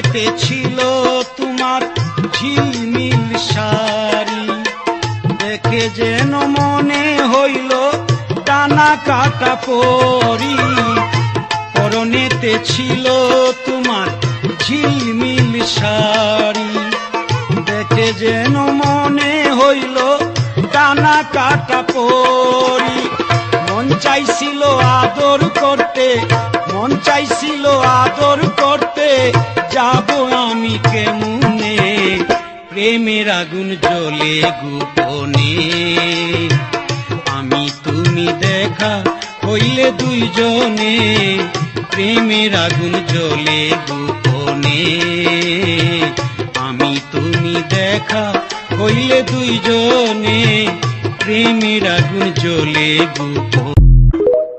পরনেতে ছিল তোমার ঝিলমিল শাড়ি। দেখে যেন মনে হইল টানা কাটা পরি। পরনেতে ছিল তোমার ঝিলমিল শাড়ি। দেখে যেন মনে হইল টানা কাটা পরি। মন চাইছিল আদর করতে, মন চাইছিল আদর করতে। যাব আমি কেমনে প্রেমের আগুন জ্বলে গোপনে আমি তুমি দেখা হইলে দুইজনে প্রেমের আগুন জ্বলে গোপনে আমি তুমি দেখা হইলে দুইজনে প্রেমের আগুন জ্বলে গোপনে